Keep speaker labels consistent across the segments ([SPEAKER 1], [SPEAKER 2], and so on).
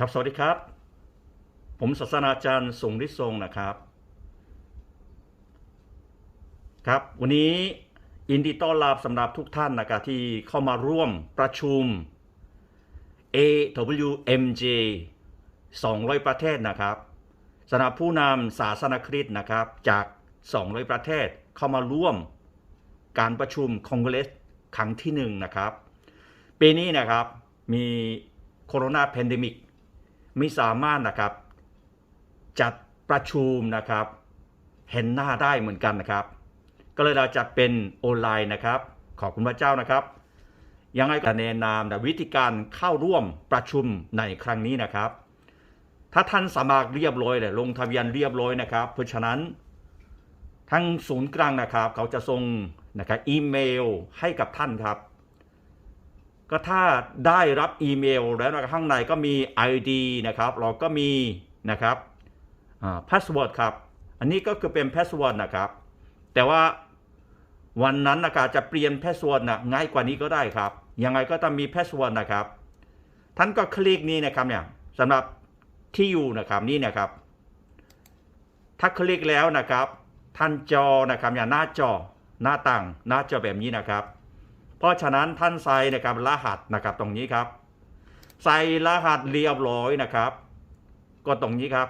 [SPEAKER 1] ครับสวัสดีครับ ผมศาสนาจารย์ทรงฤทธิ์ทรงนะครับ ครับ วันนี้ยินดีต้อนรับสำหรับทุกท่านนะครับที่เข้ามาร่วมประชุม AWMJ 200 ประเทศนะครับสำหรับผู้นำศาสนาคริสต์นะครับ จาก 200 ประเทศเข้ามาร่วมการประชุมคองเกรสครั้งที่หนึ่งนะครับปีนี้นะครับมีโคโรนาแพนเดมิก ไม่สามารถนะครับ จัดประชุมนะครับ เห็นหน้าได้เหมือนกันนะครับ ก็เลยเราจัดเป็นออนไลน์นะครับ ขอบคุณพระเจ้านะครับ ยังไงก็แนะนำนะวิธีการเข้าร่วมประชุมในครั้งนี้นะครับ ถ้าท่านสมัครเรียบร้อยเลยลงทะเบียนเรียบร้อยนะครับ เพราะฉะนั้นทั้งศูนย์กลางนะครับ เขาจะส่งนะครับอีเมลให้กับท่านครับ ก็ถ้าได้รับอีเมลแล้วนะข้างในก็มี ID นะครับ เราก็มีนะครับพาสเวิร์ดครับ อันนี้ก็คือเป็นพาสเวิร์ดนะครับ แต่ว่าวันนั้นนะครับจะเปลี่ยนพาสเวิร์ดนะง่ายกว่านี้ก็ได้ครับ ยังไงก็ต้องมีพาสเวิร์ดนะครับ ท่านก็คลิกนี้นะครับเนี่ยสำหรับที่อยู่นะครับนี่นะครับ ถ้าคลิกแล้วนะครับ ท่านจอนะครับอย่างหน้าจอหน้าต่างหน้าจอแบบนี้นะครับ เพราะฉะนั้นท่านใส่นะครับรหัสนะครับตรงนี้ครับ ใส่รหัสเรียบร้อยนะครับ ก็ตรงนี้ครับ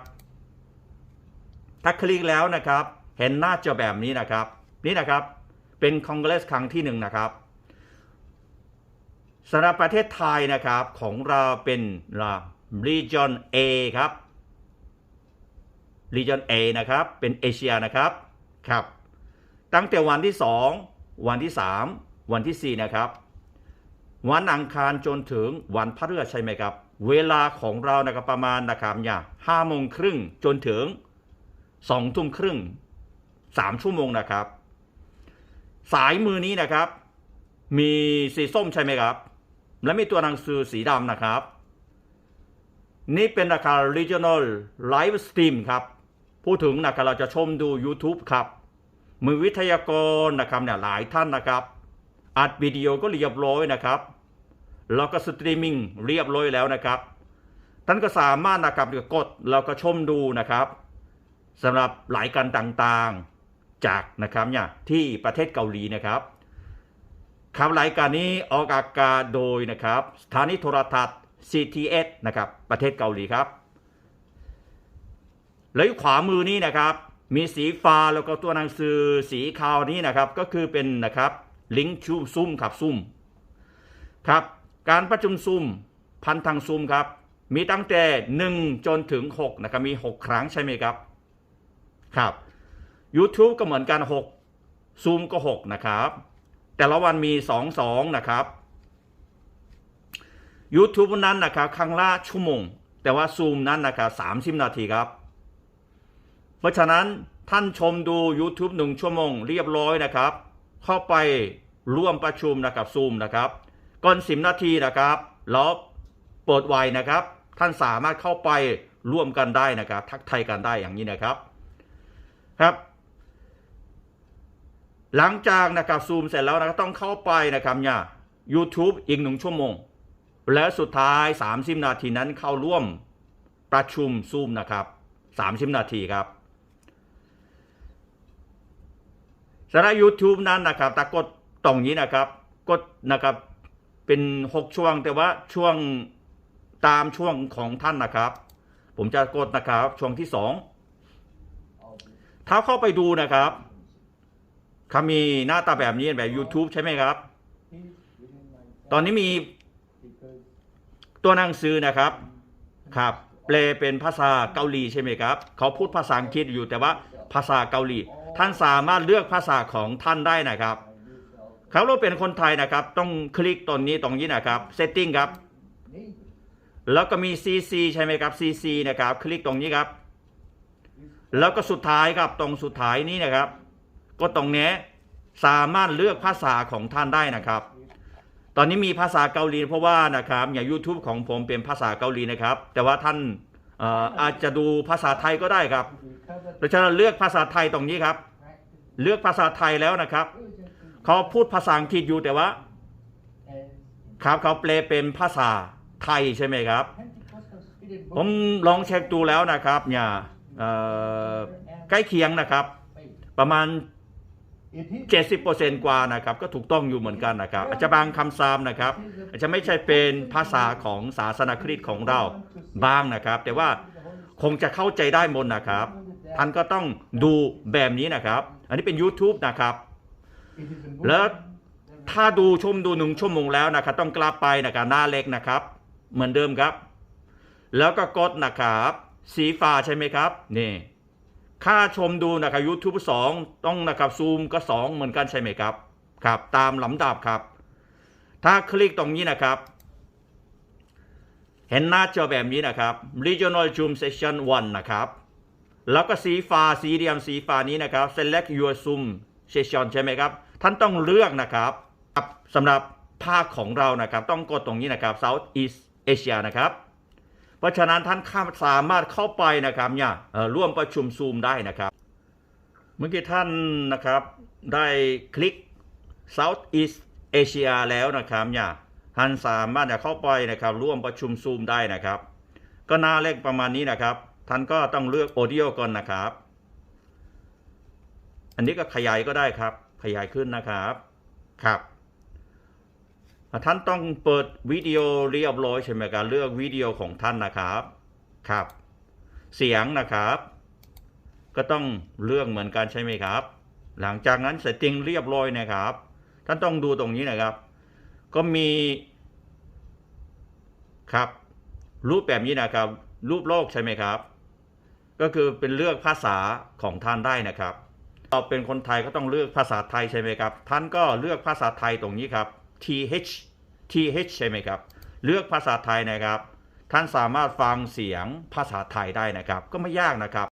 [SPEAKER 1] ถ้าคลิกแล้วนะครับ เห็นหน้าจอแบบนี้นะครับ นี่นะครับเป็นคอนเกรสครั้งที่หนึ่งนะครับสำหรับประเทศไทยนะครับของเราเป็น region A ครับ region A นะครับเป็นเอเชียนะครับครับ ตั้งแต่วันที่ 2 วันที่ 3 วันที่ 4 นะครับ วันอังคารจนถึงวันพฤหัสใช่ไหมครับ เวลาของเรานะครับประมาณนะครับเนี่ยห้าโมงครึ่งจนถึงสองทุ่มครึ่งสามชั่วโมงนะครับ สายมือนี้นะครับ มีสีส้มใช่ไหมครับ และมีตัวหนังสือสีดำนะครับ นี่เป็นราคา regional live stream ครับ พูดถึงนะครับเราจะชมดู YouTube ครับมือวิทยากรนะครับเนี่ยหลายท่านนะครับ อัดวิดีโอก็เรียบร้อยนะครับแล้วก็สตรีมมิ่งเรียบร้อยแล้วนะครับท่านก็สามารถนะครับกดแล้วก็ชมดูนะครับสำหรับหลายการต่างๆจากนะครับเนี่ยที่ประเทศเกาหลีนะครับครับรายการนี้ออกอากาศโดยนะครับสถานีโทรทัศน์ CTS นะครับประเทศเกาหลีครับแล้วขวามือนี้นะครับ มีสีฟ้าแล้วก็ตัวหนังสือสีขาวนี้นะครับก็คือเป็นนะครับ ลิงก์ชูซุ่มครับซุ่มครับ การประชุมซุ่มพันทางซุ่มครับ มีตั้งแต่ 1 จนถึง6นะครับมี 6 ครั้งใช่ไหมครับครับ YouTube ก็เหมือนกัน 6 ซูมก็ 6 นะครับ แต่ละวันมี 2 2 นะครับ YouTube นั้นนะครับครั้งละชั่วโมง แต่ว่าซูมนั้นนะครับ30 นาทีครับ เพราะฉะนั้นท่านชมดู YouTube หนึ่งชั่วโมงเรียบร้อยนะครับ เข้าไปร่วมประชุมนะครับซูมนะครับก่อนสิบนาทีนะครับแล้วเปิดไวนะครับ ท่านสามารถเข้าไปร่วมกันได้นะครับ ทักทายกันได้อย่างนี้นะครับครับ หลังจากนะครับซูมเสร็จแล้วนะต้องเข้าไปนะครับเนี่ย YouTube อีกหนึ่งชั่วโมง และสุดท้าย 30 นาทีนั้นเข้าร่วมประชุมซูมนะครับ 30 นาทีครับ สำหรับ YouTube นั้นนะครับถ้ากดตรงนี้นะครับ กดนะครับเป็น 6 ช่วงแต่ว่าช่วงตามช่วงของท่านนะครับ ผมจะกดนะครับช่วงที่ 2 ถ้าเข้าไปดูนะครับเขามีหน้าตาแบบนี้แบบ YouTube ใช่ไหมครับ ตอนนี้มีตัวหนังสือนะครับครับแปลเป็นภาษาเกาหลีใช่ไหมครับ เขาพูดภาษาอังกฤษอยู่แต่ว่าภาษาเกาหลี ท่านสามารถเลือกภาษาของท่านได้นะครับเขาเราเป็นคนไทยนะครับ ต้องคลิกตรงนี้ตรงนี้นะครับ setting ครับ แล้วก็มี CC ใช่ไหมครับ CC นะครับ คลิกตรงนี้ครับ แล้วก็สุดท้ายครับตรงสุดท้ายนี้นะครับ ก็ตรงนี้สามารถเลือกภาษาของท่านได้นะครับ ตอนนี้มีภาษาเกาหลีเพราะว่านะครับอย่าง YouTube ของผมเป็นภาษาเกาหลีนะครับ แต่ว่าท่าน อ่ออาจจะดูภาษาไทยก็ได้ครับเพราะฉะนั้นเลือกภาษาไทยตรงนี้ครับ เลือกภาษาไทยแล้วนะครับ เขาพูดภาษาอังกฤษอยู่แต่ว่าครับเขาแปลเป็นภาษาไทยใช่ไหมครับ ผมลองเช็คดูแล้วนะครับเนี่ยเอ่อใกล้เคียงนะครับ ประมาณ 70%กว่านะครับก็ถูกต้องอยู่เหมือนกันนะครับ อาจจะบางคำซ้ำนะครับ อาจจะไม่ใช่เป็นภาษาของศาสนาคริสต์ของเราบ้างนะครับ แต่ว่าคงจะเข้าใจได้หมดนะครับ ท่านก็ต้องดูแบบนี้นะครับ อันนี้เป็น YouTube นะครับ แล้วถ้าดูชมดูหนึ่งชั่วโมงแล้วนะครับ ต้องกลับไปนะครับหน้าเล็กนะครับ เหมือนเดิมครับ แล้วก็กดนะครับ สีฟ้าใช่ไหมครับนี่ ค่าชมดูนะครับ YouTube 2 ต้องนะครับซูมก็ 2 เหมือนกันใช่ไหมครับ ครับ ตามลำดับครับ ถ้าคลิกตรงนี้นะครับ เห็นหน้าจอแบบนี้นะครับ Regional Zoom Session 1 นะครับ แล้วก็สีฟ้าสีเหลี่ยมสีฟ้านี้นะครับ Select your Zoom Session ใช่ไหมครับ ท่านต้องเลือกนะครับครับสำหรับภาคของเรานะครับ ต้องกดตรงนี้นะครับ South East Asia นะครับ เพราะฉะนั้นท่านข้ามสามารถเข้าไปนะครับเนี่ยร่วมประชุมซูมได้นะครับ เมื่อกี้ท่านนะครับได้คลิก South East Asia แล้วนะครับเนี่ยท่านสามารถจะเข้าไปนะครับ ร่วมประชุมซูมได้นะครับ ก็หน้าเลขประมาณนี้นะครับ ท่านก็ต้องเลือก Audio ก่อนนะครับ อันนี้ก็ขยายก็ได้ครับ ขยายขึ้นนะครับครับ ท่านต้องเปิดวิดีโอเรียบร้อยใช่ไหมครับเลือกวิดีโอของท่านนะครับครับ เสียงนะครับ ก็ต้องเลือกเหมือนกันใช่ไหมครับ หลังจากนั้นเสร็จติ้งเรียบร้อยนะครับ ท่านต้องดูตรงนี้นะครับ ก็มีครับ รูปแบบนี้นะครับ รูปโลกใช่ไหมครับ ก็คือเป็นเลือกภาษาของท่านได้นะครับเราเป็นคนไทยก็ต้องเลือกภาษาไทยใช่ไหมครับ ท่านก็เลือกภาษาไทยตรงนี้ครับ th th ใช่ไหมครับ เลือกภาษาไทยนะครับ ท่านสามารถฟังเสียงภาษาไทยได้นะครับ ก็ไม่ยากนะครับ